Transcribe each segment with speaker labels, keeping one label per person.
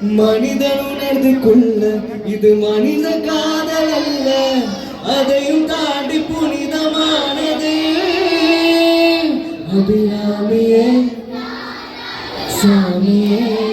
Speaker 1: மனிதன் உணர்ந்து கொள்ள இது மனித காதல் அல்ல. அதையும் தாண்டி புனிதமானது. அபிராமியே சாமியே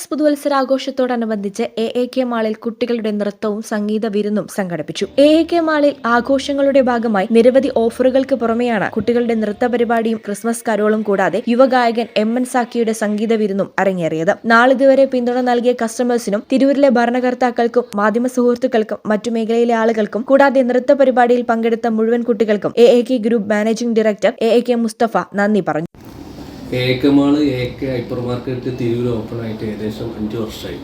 Speaker 2: ക്രിസ്മസ് പുതുവത്സരാഘോഷത്തോടനുബന്ധിച്ച് എ എ കെ മാളിൽ കുട്ടികളുടെ നൃത്തവും സംഗീത വിരുന്നും സംഘടിപ്പിച്ചു. എ എ കെ മാളിൽ ആഘോഷങ്ങളുടെ ഭാഗമായി നിരവധി ഓഫറുകൾക്ക് പുറമെയാണ് കുട്ടികളുടെ നൃത്ത പരിപാടിയും ക്രിസ്മസ് കരോളും കൂടാതെ യുവഗായകൻ എം എൻ സാക്കിയുടെ സംഗീത വിരുന്നും അരങ്ങേറിയത്. നാളിതുവരെ പിന്തുണ നൽകിയ കസ്റ്റമേഴ്സിനും തിരൂരിലെ ഭരണകർത്താക്കൾക്കും മാധ്യമ സുഹൃത്തുക്കൾക്കും മറ്റു മേഖലയിലെ ആളുകൾക്കും കൂടാതെ നൃത്ത പരിപാടിയിൽ പങ്കെടുത്ത മുഴുവൻ കുട്ടികൾക്കും A A K group managing director A A K Mustafa നന്ദി പറഞ്ഞു.
Speaker 3: ഏക്കമാൾ A K hypermarket Tirur open ആയിട്ട് ഏകദേശം അഞ്ച് വർഷമായി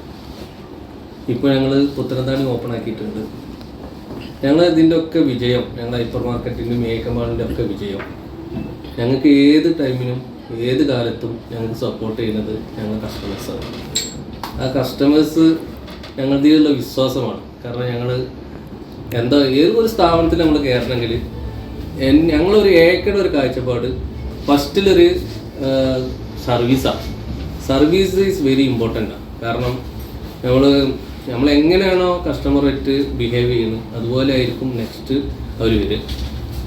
Speaker 3: ഇപ്പോൾ ഞങ്ങൾ പുത്തനന്താണി ഓപ്പൺ ആക്കിയിട്ടുണ്ട് ഞങ്ങൾ ഇതിന്റെ ഒക്കെ വിജയം ഞങ്ങൾ ഹൈപ്പർ മാർക്കറ്റിന്റെയും ഏക്കമാളിന്റെ ഒക്കെ വിജയം. ഞങ്ങൾക്ക് ഏത് ടൈമിനും ഏത് കാലത്തും ഞങ്ങൾക്ക് സപ്പോർട്ട് ചെയ്യുന്നത് ഞങ്ങൾ കസ്റ്റമേഴ്സാണ് ആ കസ്റ്റമേഴ്സ് ഞങ്ങളുടെയുള്ള വിശ്വാസമാണ്. കാരണം ഞങ്ങൾ എന്താ ഏതൊരു സ്ഥാപനത്തിൽ നമ്മൾ കയറണമെങ്കിൽ ഞങ്ങളൊരു ഏക്കയുടെ ഒരു കാഴ്ചപ്പാട് ഫസ്റ്റിലൊരു സർവീസാണ് സർവീസ്. ഈസ് വെരി ഇമ്പോർട്ടന്റ് കാരണം നമ്മൾ നമ്മൾ എങ്ങനെയാണോ കസ്റ്റമറായിട്ട് ബിഹേവ് ചെയ്യുന്നത് അതുപോലെ ആയിരിക്കും നെക്സ്റ്റ് അവർ വരും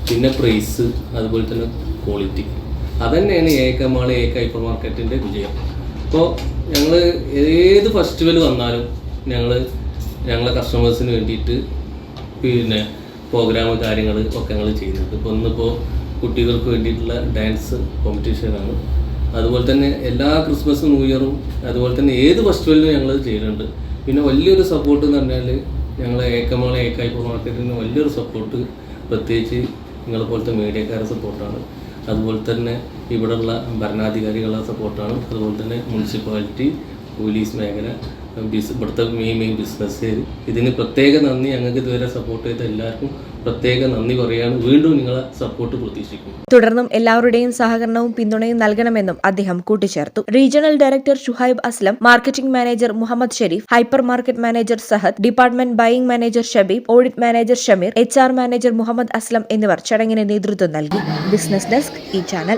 Speaker 3: പിന്നെ പ്രൈസ് അതുപോലെ തന്നെ ക്വാളിറ്റി അതന്നെയാണ് ഏക മാൾ ഏക ഹൈപ്പർ മാർക്കറ്റിന്റെ വിജയം. അപ്പോൾ ഞങ്ങൾ ഏത് ഫെസ്റ്റിവൽ വന്നാലും ഞങ്ങൾ ഞങ്ങളെ കസ്റ്റമേഴ്സിന് വേണ്ടിയിട്ട് പിന്നെ പ്രോഗ്രാം കാര്യങ്ങൾ ഒക്കെ ഞങ്ങൾ ചെയ്യുന്നുണ്ട്. ഇപ്പോൾ ഇന്നിപ്പോൾ കുട്ടികൾക്ക് വേണ്ടിയിട്ടുള്ള ഡാൻസ് കോമ്പറ്റീഷനാണ് അതുപോലെ തന്നെ എല്ലാ ക്രിസ്മസ് ന്യൂ ഇയറും അതുപോലെ തന്നെ ഏത് ഫെസ്റ്റിവലിനും ഞങ്ങൾ ചെയ്യുന്നുണ്ട് പിന്നെ വലിയൊരു സപ്പോർട്ട് എന്ന് പറഞ്ഞാൽ ഞങ്ങൾ ഏക്കമാളെ ഏക്കായ്പ മാർക്കറ്റിന് വലിയൊരു സപ്പോർട്ട് പ്രത്യേകിച്ച് നിങ്ങളെ പോലത്തെ മീഡിയക്കാരെ സപ്പോർട്ടാണ് അതുപോലെ തന്നെ ഇവിടെയുള്ള ഭരണാധികാരികളുടെ സപ്പോർട്ടാണ് അതുപോലെ തന്നെ മുനിസിപ്പാലിറ്റി പോലീസ് മേഖല ബിസ് ഇവിടുത്തെ മെയിൻ മെയിൻ ബിസിനസ്സുകാർ ഇതിന് പ്രത്യേക നന്ദി. ഞങ്ങൾക്ക് ഇതുവരെ സപ്പോർട്ട് ചെയ്ത എല്ലാവർക്കും പ്രത്യേക നന്ദി പറയാണ് വീണ്ടും നിങ്ങളെ സപ്പോർട്ട് പ്രതീക്ഷിക്കും
Speaker 2: തുടർന്നും എല്ലാവരുടെയും സഹകരണവും പിന്തുണയും നൽകണമെന്നും അദ്ദേഹം കൂട്ടിച്ചേർത്തു. Regional director Shuhaib Aslam marketing manager Muhammad Sharif hypermarket manager Sahad department buying manager Shabeeb audit manager Shameer H manager Muhammad Aslam എന്നിവർ ചടങ്ങിന് നേതൃത്വം നൽകി. ബിസിനസ് ഡെസ്ക് ഈ ചാനൽ